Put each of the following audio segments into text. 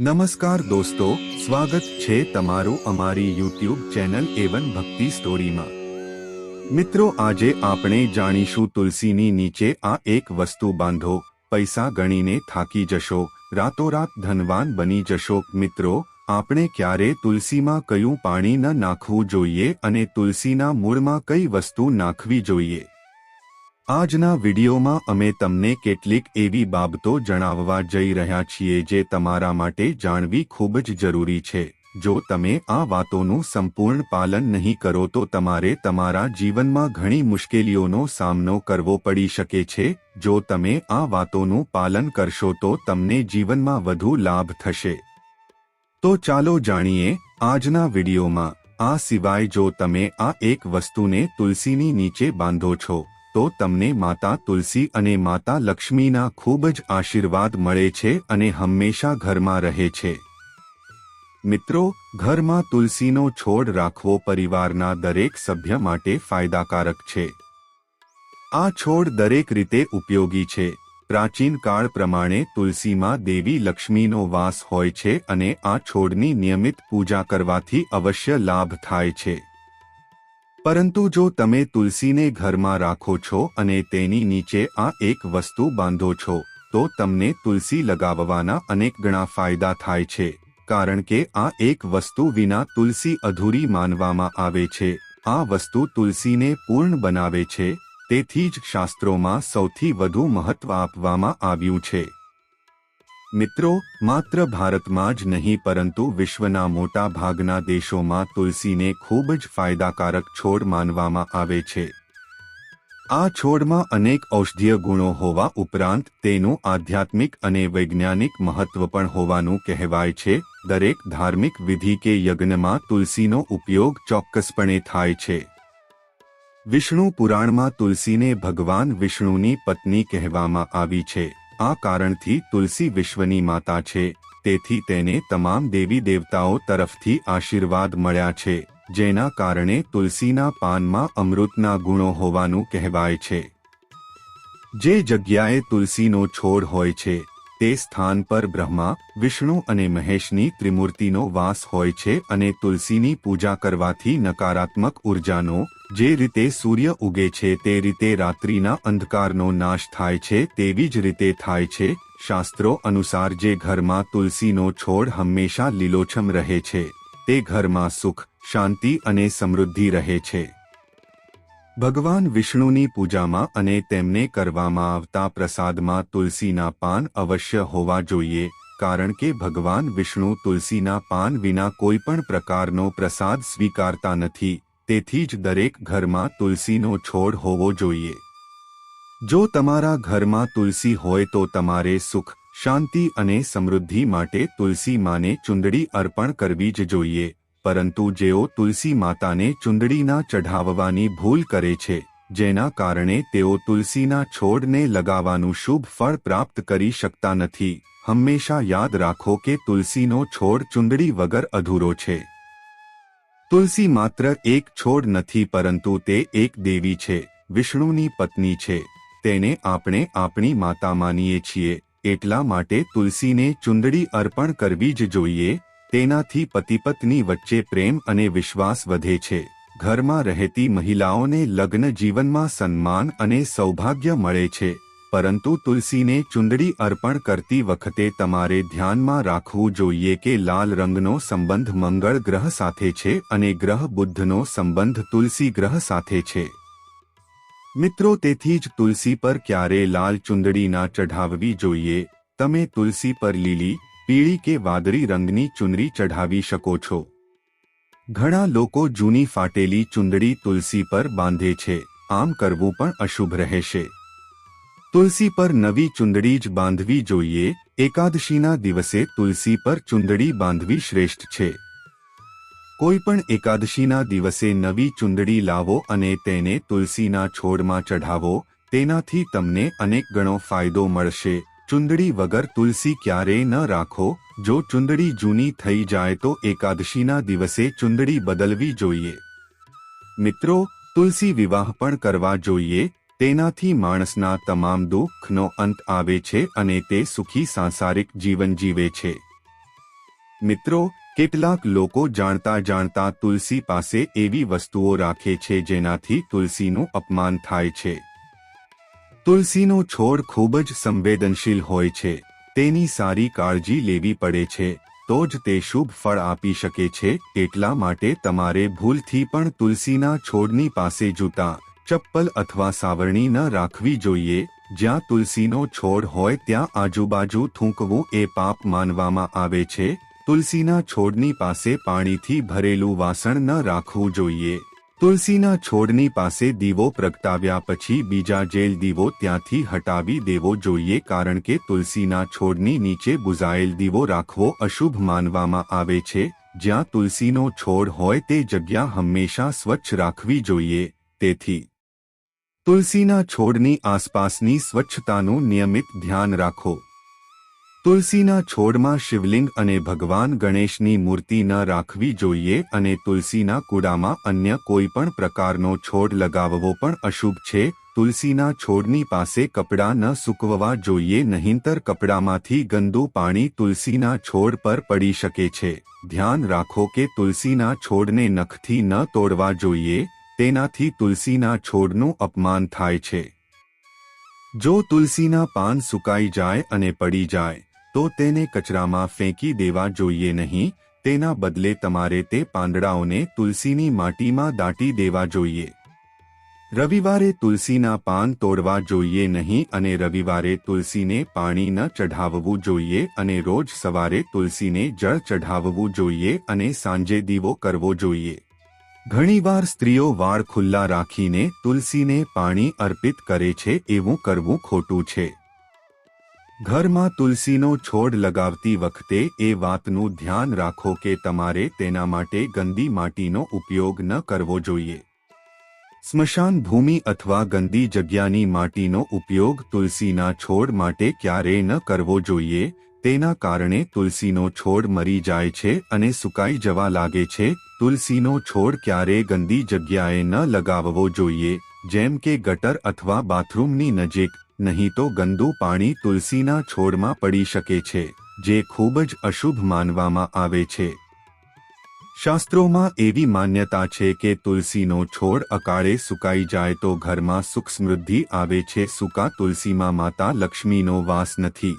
નમસ્કાર દોસ્તો, સ્વાગત છે તમારું અમારી યુટ્યુબ ચેનલ એવન ભક્તિ સ્ટોરીમાં. મિત્રો, આજે આપણે જાણીશું તુલસીની નીચે આ એક વસ્તુ બાંધો, પૈસા ગણીને થાકી જશો, રાતોરાત ધનવાન બની જશો. મિત્રો, આપણે ક્યારે તુલસીમાં કયું પાણી ન નાખવું જોઈએ અને તુલસીના મૂળમાં કઈ વસ્તુ નાખવી જોઈએ? આજના વિડીયોમાં અમે તમને કેટલીક એવી બાબતો જણાવવા જઈ રહ્યા છીએ જે તમારા માટે જાણવી ખૂબ જ જરૂરી છે. જો તમે આ વાતોનું સંપૂર્ણ પાલન નહીં કરો તો તમારે તમારા જીવનમાં ઘણી મુશ્કેલીઓનો સામનો કરવો પડી શકે છે. જો તમે આ વાતોનું પાલન કરશો તો તમને જીવનમાં વધુ લાભ થશે. તો ચાલો જાણીએ આજના વિડીયોમાં. આ સિવાય જો તમે આ એક વસ્તુને તુલસીની નીચે બાંધો છો તો તમને માતા તુલસી અને માતા લક્ષ્મીના ખૂબ જ આશીર્વાદ મળે છે અને હંમેશા ઘરમાં રહે છે. મિત્રો, ઘરમાં તુલસીનો છોડ રાખવો પરિવારના દરેક સભ્ય માટે ફાયદાકારક છે. આ છોડ દરેક રીતે ઉપયોગી છે. પ્રાચીન કાળ પ્રમાણે તુલસીમાં દેવી લક્ષ્મીનો વાસ હોય છે અને આ છોડની નિયમિત પૂજા કરવાથી અવશ્ય લાભ થાય છે. પરંતુ જો તમે તુલસીને ઘરમાં રાખો છો અને તેની નીચે આ એક વસ્તુ બાંધો છો, તો તમને તુલસી લગાવવાના અનેક ગણા ફાયદા થાય છે, કારણ કે આ એક વસ્તુ વિના તુલસી અધૂરી માનવામાં આવે છે. આ વસ્તુ તુલસીને પૂર્ણ બનાવે છે, તેથી જ શાસ્ત્રોમાં સૌથી વધુ મહત્વ આપવામાં આવ્યું છે. મિત્રો, માત્ર ભારતમાં જ નહીં, પરંતુ વિશ્વના મોટા ભાગના દેશોમાં તુલસીને ખૂબ જ ફાયદાકારક છોડ માનવામાં આવે છે. આ છોડમાં અનેક ઔષધીય ગુણો હોવા ઉપરાંત, તેનું આધ્યાત્મિક અને વૈજ્ઞાનિક મહત્વ પણ હોવાનું કહેવાય છે. દરેક ધાર્મિક વિધિ કે યજ્ઞમાં તુલસીનો ઉપયોગ ચોક્કસપણે થાય છે. વિષ્ણુ પુરાણમાં તુલસીને ભગવાન વિષ્ણુની પત્ની કહેવામાં આવી છે. આ કારણથી તુલસી વિશ્વની માતા છે. તેથી તેને તમામ દેવી દેવતાઓ તરફથી આશીર્વાદ મળ્યા છે, જેના કારણે તુલસીના પાનમાં અમૃતના ગુણો હોવાનું કહેવાય છે. જે જગ્યાએ તુલસીનો છોડ હોય છે તે સ્થાન પર બ્રહ્મા, વિષ્ણુ અને મહેશની ત્રિમૂર્તિનો વાસ હોય છે અને તુલસીની પૂજા કરવાથી નકારાત્મક ઉર્જાનો, જે રીતે સૂર્ય ઉગે છે તે રીતે રાત્રિના અંધકારનો નાશ થાય છે તેવી જ રીતે થાય છે, શાસ્ત્રો અનુસાર જે ઘરમાં તુલસીનો છોડ હંમેશા લીલોછમ રહે છે, તે ઘરમાં સુખ, શાંતિ અને સમૃદ્ધિ રહે છે. ભગવાન વિષ્ણુની પૂજામાં અને તેમને કરવામાં આવતા પ્રસાદમાં તુલસીના પાન અવશ્ય હોવા જોઈએ, કારણ કે ભગવાન વિષ્ણુ તુલસીના પાન વિના કોઈ પણ પ્રકારનો પ્રસાદ સ્વીકારતા નથી, તેથી જ દરેક ઘરમાં તુલસીનો છોડ હોવો જોઈએ. જો તમારા ઘરમાં તુલસી હોય તો તમારે સુખ, શાંતિ અને સમૃદ્ધિ માટે તુલસી માને ચુંદડી અર્પણ કરવી જ જોઈએ. પરંતુ જેઓ તુલસી માતાને ચુંદડીના ચઢાવવાની ભૂલ કરે છે, જેના કારણે તેઓ તુલસીના છોડને લગાવવાનું શુભ ફળ પ્રાપ્ત કરી શકતા નથી. હંમેશા યાદ રાખો કે તુલસીનો છોડ ચુંદડી વગર અધૂરો છે. તુલસી માત્ર એક છોડ નથી પરંતુ તે એક દેવી છે, વિષ્ણુની પત્ની છે. તેને આપણે આપણી માતા માનીએ છીએ, એટલા માટે તુલસીને ચુંદડી અર્પણ કરવી જ જોઈએ તેનાથી પતિપત્ની વચ્ચે પ્રેમ અને વિશ્વાસ વધે છે. ઘરમાં રહેતી મહિલાઓને લગ્ન જીવનમાં સન્માન અને સૌભાગ્ય મળે છે. પરંતુ તુલસીને ચુંદડી અર્પણ કરતી વખતે તમારે ધ્યાનમાં રાખવું જોઈએ કે લાલ રંગનો સંબંધ મંગળ ગ્રહ સાથે છે અને ગ્રહ બુદ્ધનો સંબંધ તુલસી ગ્રહ સાથે છે. મિત્રો, તેથી જ તુલસી પર ક્યારે લાલ ચુંદડી ના ચઢાવવી જોઈએ? તમે તુલસી પર લીલી પીળી કે વાદળી રંગની ચુનરી ચઢાવી શકો છો. ઘણા લોકો જૂની ફાટેલી ચુંદડી તુલસી પર બાંધે છે. આમ કરવું પણ અશુભ રહેશે. તુલસી પર નવી ચુંદડી જ બાંધવી જોઈએ. એકાદશીના દિવસે તુલસી પર ચુંદડી બાંધવી શ્રેષ્ઠ છે. કોઈ પણ એકાદશીના દિવસે નવી ચુંદડી લાવો અને તેને તુલસીના છોડમાં ચઢાવો. તેનાથી તમને અનેક ગણો ફાયદો મળશે. ચુંદડી વગર તુલસી ક્યારેય ન રાખો. જો ચુંદડી જૂની થઈ જાય તો એકાદશીના દિવસે ચુંદડી બદલવી જોઈએ. મિત્રો, તુલસી વિવાહ પણ કરવા જોઈએ. તેનાથી માણસના તમામ દુઃખનો અંત આવે છે અને તે સુખી સાંસારિક જીવન જીવે છે. મિત્રો, કેટલાક લોકો જાણતા જાણતા તુલસી પાસે એવી વસ્તુઓ રાખે છે જેનાથી તુલસીનું અપમાન થાય છે. તુલસીનો છોડ ખૂબ જ સંવેદનશીલ હોય છે. તેની સારી કાળજી લેવી પડે છે, તો જ તે શુભ ફળ આપી શકે છે. એટલા માટે તમારે ભૂલથી પણ તુલસીના છોડની પાસે જૂતા, ચપ્પલ અથવા સાવરણી ન રાખવી જોઈએ. જ્યાં તુલસીનો છોડ હોય ત્યાં આજુબાજુ થૂંકવું એ પાપ માનવામાં આવે છે. તુલસીના છોડની પાસે પાણીથી ભરેલું વાસણ ન રાખવું જોઈએ. તુલસીના છોડની પાસે દીવો પ્રગટાવ્યા પછી બીજા જેલ દીવો ત્યાંથી હટાવી દેવો જોઈએ કારણ કે તુલસીના છોડની નીચે બુઝાયેલ દીવો રાખવો અશુભ માનવામાં આવે છે. જ્યાં તુલસીનો છોડ હોય તે જગ્યા હંમેશા સ્વચ્છ રાખવી જોઈએ. તેથી, તુલસીના છોડની આસપાસની સ્વચ્છતાનું નિયમિત ધ્યાન રાખો. તુલસીના છોડમાં શિવલિંગ અને ભગવાન ગણેશની મૂર્તિ ન રાખવી જોઈએ અને તુલસીના કૂડામાં અન્ય કોઈ પણ પ્રકારનો છોડ લગાવવો પણ અશુભ છે. તુલસીના છોડની પાસે કપડાં ન સૂકવવા જોઈએ, નહીંતર કપડામાંથી ગંદુ પાણી તુલસીના છોડ પર પડી શકે છે. ધ્યાન રાખો કે તુલસીના છોડને નખથી ન તોડવા જોઈએ, તેનાથી તુલસીના છોડનું અપમાન થાય છે. જો તુલસીના પાન સુકાઈ જાય અને પડી જાય તો તેને કચરામાં ફેંકી દેવા જોઈએ નહીં, તેના બદલે તમારે તે પાંદડાઓને તુલસીની માટીમાં દાટી દેવા જોઈએ. રવિવારે તુલસીના પાન તોડવા જોઈએ નહીં અને રવિવારે તુલસીને પાણી ન ચઢાવવું જોઈએ અને રોજ સવારે તુલસીને જળ ચઢાવવું જોઈએ અને સાંજે દીવો કરવો જોઈએ. ઘણીવાર સ્ત્રીઓ વાળ ખુલ્લા રાખીને તુલસીને પાણી અર્પિત કરે છે એવું કરવું ખોટું છે. ઘરમાં તુલસીનો છોડ લગાવતી વખતે એ વાતનું ધ્યાન રાખો કે તમારે તેના માટે ગંદી માટીનો ઉપયોગ ન કરવો જોઈએ. સ્મશાન ભૂમિ અથવા ગંદી જગ્યાની માટીનો ઉપયોગ તુલસીના છોડ માટે ક્યારેય ન કરવો જોઈએ, તેના કારણે તુલસીનો છોડ મરી જાય છે અને સુકાઈ જવા લાગે છે. તુલસીનો છોડ ક્યારેય ગંદી જગ્યાએ ન લગાવવો જોઈએ, જેમ કે ગટર અથવા બાથરૂમની નજીક. નહીં તો ગંદુ પાણી તુલસીના છોડમાં પડી શકે છે, જે ખૂબ જ અશુભ માનવામાં આવે છે. શાસ્ત્રોમાં એવી માન્યતા છે કે તુલસીનો છોડ અકાળે સુકાઈ જાય તો ઘરમાં સુખ સમૃદ્ધિ આવે છે, સુકા તુલસીમાં માતા લક્ષ્મીનો વાસ નથી.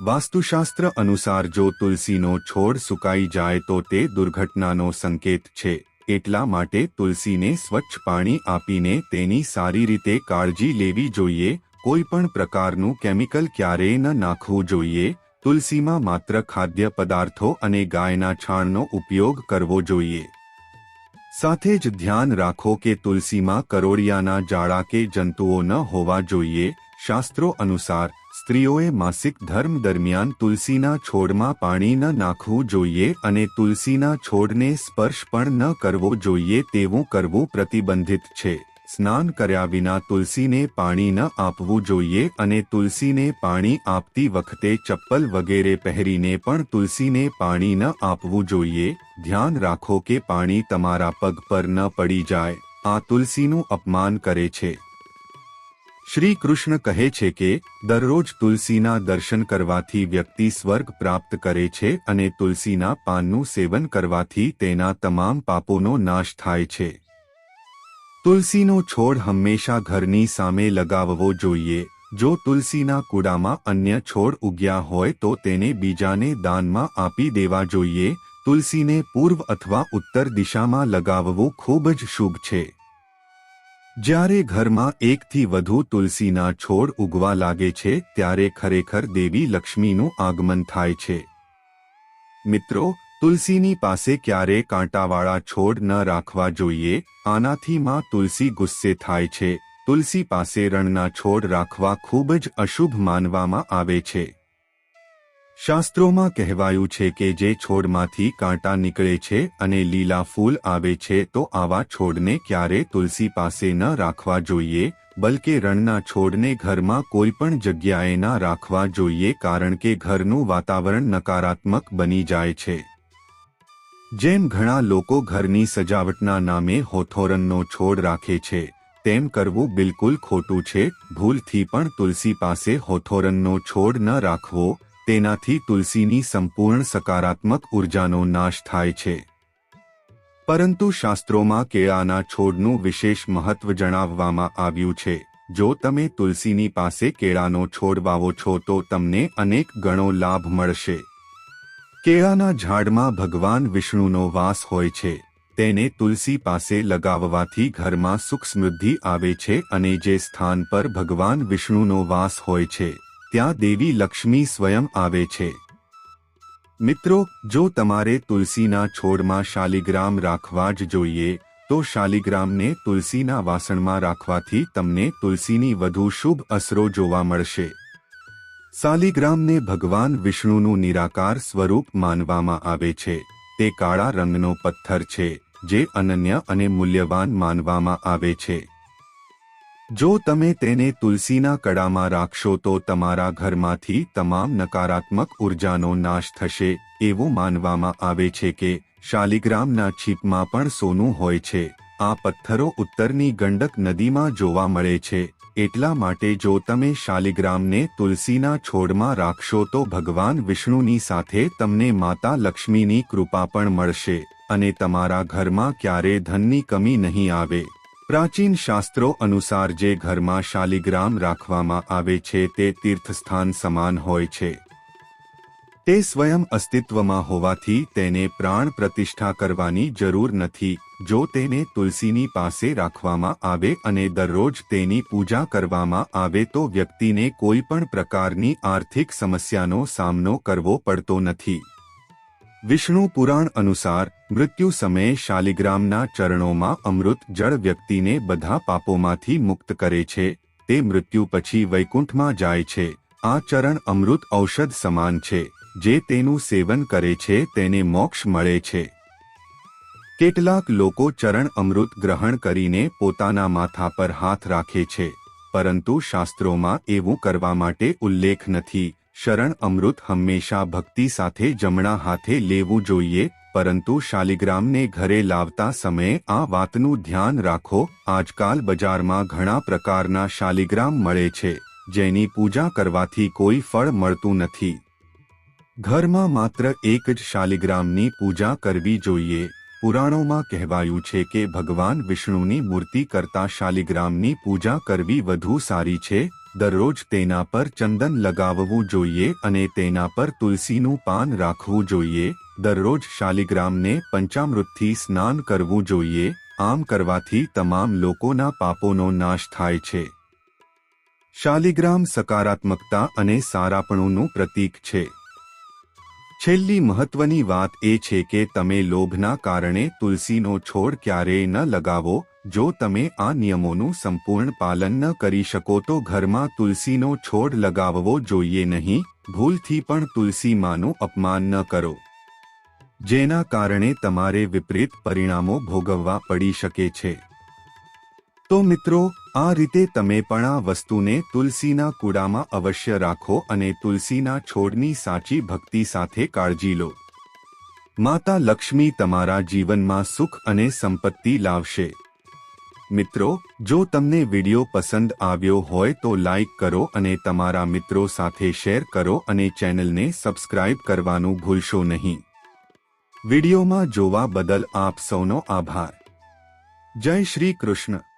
વાસ્તુશાસ્ત્ર અનુસાર જો તુલસીનો છોડ સુકાઈ જાય તો તે દુર્ઘટનાનો સંકેત છે, એટલા માટે તુલસીને સ્વચ્છ પાણી આપીને તેની સારી રીતે કાળજી લેવી જોઈએ કોઈ પણ પ્રકારનું કેમિકલ ક્યારેય ન નાખવું જોઈએ. તુલસીમાં માત્ર ખાદ્ય પદાર્થો અને ગાયના છાણનો ઉપયોગ કરવો જોઈએ. સાથે જ ધ્યાન રાખો કે તુલસીમાં કરોડિયાના જાળા કે જંતુઓ ન હોવા જોઈએ. શાસ્ત્રો અનુસાર, સ્ત્રીઓએ માસિક ધર્મ દરમિયાન તુલસીના છોડમાં પાણી ન નાખવું જોઈએ અને તુલસીના છોડને સ્પર્શ પણ ન કરવો જોઈએ તેવું કરવું પ્રતિબંધિત છે. સ્નાન કર્યા વિના તુલસીને પાણી ન આપવું જોઈએ અને તુલસીને પાણી આપતી વખતે ચપ્પલ વગેરે પહેરીને પણ તુલસીને પાણી ન આપવું જોઈએ. ધ્યાન રાખો કે પાણી તમારા પગ પર ન પડી જાય. આ તુલસીનું અપમાન કરે છે. શ્રી કૃષ્ણ કહે છે કે, દરરોજ તુલસીના દર્શન કરવાથી વ્યક્તિ સ્વર્ગ પ્રાપ્ત કરે છે અને તુલસીના પાનનું સેવન કરવાથી તેના તમામ પાપોનો નાશ થાય છે. તુલસીનો છોડ હંમેશા ઘરની સામે લગાવવો જોઈએ. જો તુલસીના કુડામાં અન્ય છોડ ઉગ્યા હોય તો તેને બીજાને દાનમાં આપી દેવા જોઈએ. તુલસીને પૂર્વ અથવા ઉત્તર દિશામાં લગાવવું ખૂબ જ શુભ છે. જ્યારે ઘરમાં એકથી વધુ તુલસીના છોડ ઉગવા લાગે છે, ત્યારે ખરેખર દેવી લક્ષ્મીનું આગમન થાય છે. મિત્રો તુલસીની પાસે ક્યારે કાંટાવાળા છોડ ન રાખવા જોઈએ? આનાથી માં તુલસી ગુસ્સે થાય છે. તુલસી પાસે રણના છોડ રાખવા ખૂબ જ અશુભ માનવામાં આવે છે. શાસ્ત્રોમાં કહેવાયું છે કે જે છોડમાંથી કાંટા નીકળે છે અને લીલા ફૂલ આવે છે તો આવા છોડને ક્યારે તુલસી પાસે ન રાખવા જોઈએ, બલકે રણના છોડને ઘરમાં કોઈ પણ જગ્યાએ ના રાખવા જોઈએ કારણ કે ઘરનું વાતાવરણ નકારાત્મક બની જાય છે. જેમ ઘણા લોકો ઘરની સજાવટના નામે હોથોરનનો છોડ રાખે છે, તેમ કરવું બિલકુલ ખોટું છે. ભૂલથી પણ તુલસી પાસે હોથોરનનો છોડ ન રાખવો, તેનાથી તુલસીની સંપૂર્ણ સકારાત્મક ઉર્જાનો નાશ થાય છે. પરંતુ શાસ્ત્રોમાં કેળાના છોડનું વિશેષ મહત્વ જણાવવામાં આવ્યું છે. જો તમે તુલસીની પાસે કેળાનો છોડ વાવો છો તો તમને અનેક ગણો લાભ મળશે. કેળાના ઝાડમાં ભગવાન વિષ્ણુનો વાસ હોય છે, તેને તુલસી પાસે લગાવવાથી ઘરમાં સુખ સમૃદ્ધિ આવે છે અને જે સ્થાન પર ભગવાન વિષ્ણુનો વાસ હોય છે, ત્યાં દેવી લક્ષ્મી સ્વયં આવે છે. મિત્રો, જો તમારે તુલસીના છોડમાં શાલિગ્રામ રાખવા જ જોઈએ, તો શાલિગ્રામને તુલસીના વાસણમાં રાખવાથી તમને તુલસીની વધુ શુભ અસરો જોવા મળશે. શાલિગ્રામને ભગવાન વિષ્ણુનું નિરાકાર સ્વરૂપ માનવામાં આવે છે. તે કાળા રંગનો પથ્થર છે, જે અનન્ય અને મૂલ્યવાન માનવામાં આવે છે. જો તમે તેને તુલસીના કડામાં રાખશો તો તમારા ઘરમાંથી તમામ નકારાત્મક ઉર્જાનો નાશ થશે, એવું માનવામાં આવે છે કે શાલિગ્રામના છીપમાં પણ સોનું હોય છે. આ પથ્થરો ઉત્તરની ગંડક નદીમાં જોવા મળે છે. એટલા માટે જો તમે શાલિગ્રામને તુલસીના છોડમાં રાખશો તો ભગવાન વિષ્ણુની સાથે તમને માતા લક્ષ્મીની કૃપા પણ મળશે અને તમારા ઘરમાં ક્યારે ધનની કમી નહીં આવે. પ્રાચીન શાસ્ત્રો અનુસાર જે ઘરમાં શાલિગ્રામ રાખવામાં આવે છે તે તીર્થસ્થાન સમાન હોય છે. તે સ્વયં અસ્તિત્વમાં હોવાથી તેને પ્રાણ પ્રતિષ્ઠા કરવાની જરૂર નથી. જો તેને તુલસીની પાસે રાખવામાં આવે અને દરરોજ તેની પૂજા કરવામાં આવે તો વ્યક્તિને કોઈ પણ પ્રકારની આર્થિક સમસ્યાનો સામનો કરવો પડતો નથી. વિષ્ણુ પુરાણ અનુસાર, મૃત્યુ સમયે શાલિગ્રામના ચરણોમાં અમૃત જળ વ્યક્તિને બધા પાપોમાંથી મુક્ત કરે છે, તે મૃત્યુ પછી વૈકુંઠમાં જાય છે. આ ચરણ અમૃત ઔષધ સમાન છે, જે તેનું સેવન કરે છે, તેને મોક્ષ મળે છે. કેટલાક લોકો ચરણ અમૃત ગ્રહણ કરીને પોતાના માથા પર હાથ રાખે છે, પરંતુ શાસ્ત્રોમાં એવું કરવા માટે ઉલ્લેખ નથી, શરણ અમૃત હંમેશા ભક્તિ સાથે જમણા હાથે લેવું જોઈએ, પરંતુ શાલિગ્રામને ઘરે લાવતા સમયે આ વાતનું ધ્યાન રાખો, આજકાલ બજારમાં ઘણા પ્રકારના શાલિગ્રામ મળે છે, જેની પૂજા કરવાથી કોઈ ફળ મળતું નથી. ઘરમાં માત્ર એક જ શાલિગ્રામની પૂજા કરવી જોઈએ. પુરાણોમાં કહેવાયું છે કે ભગવાન વિષ્ણુની મૂર્તિ કરતા શાલિગ્રામની પૂજા કરવી વધુ સારી છે. દરરોજ તેના પર ચંદન લગાવવું જોઈએ અને તેના પર તુલસીનું પાન રાખવું જોઈએ. દરરોજ શાલિગ્રામને પંચામૃતથી સ્નાન કરવું જોઈએ. આમ કરવાથી તમામ લોકોના પાપોનો નાશ થાય છે. શાલિગ્રામ સકારાત્મકતા અને સારાપણુંનું પ્રતીક છે. છેલ્લી મહત્વની વાત એ છે કે તમે લોભના કારણે તુલસીનો છોડ ક્યારેય ન લગાવો, જો તમે આ નિયમોનું સંપૂર્ણ પાલન ન કરી શકો તો ઘરમાં તુલસીનો છોડ લગાવવો જોઈએ નહીં, ભૂલથી પણ તુલસી માનું અપમાન ન કરો. જેના કારણે તમારે વિપરીત પરિણામો ભોગવવા પડી શકે છે. તો મિત્રો આ રીતે તમે પણ આ વસ્તુને તુલસીના કુડામાં અવશ્ય રાખો અને તુલસીના છોડની સાચી ભક્તિ સાથે કાળજી લો. માતા લક્ષ્મી તમારા જીવનમાં સુખ અને સંપત્તિ લાવશે. મિત્રો, જો તમને વિડિયો પસંદ આવ્યો હોય તો લાઇક કરો અને તમારા મિત્રો સાથે શેર કરો અને ચેનલને સબસ્ક્રાઇબ કરવાનું ભૂલશો નહીં. વિડિયોમાં જોવા બદલ આપ સૌનો આભાર. જય શ્રી કૃષ્ણ.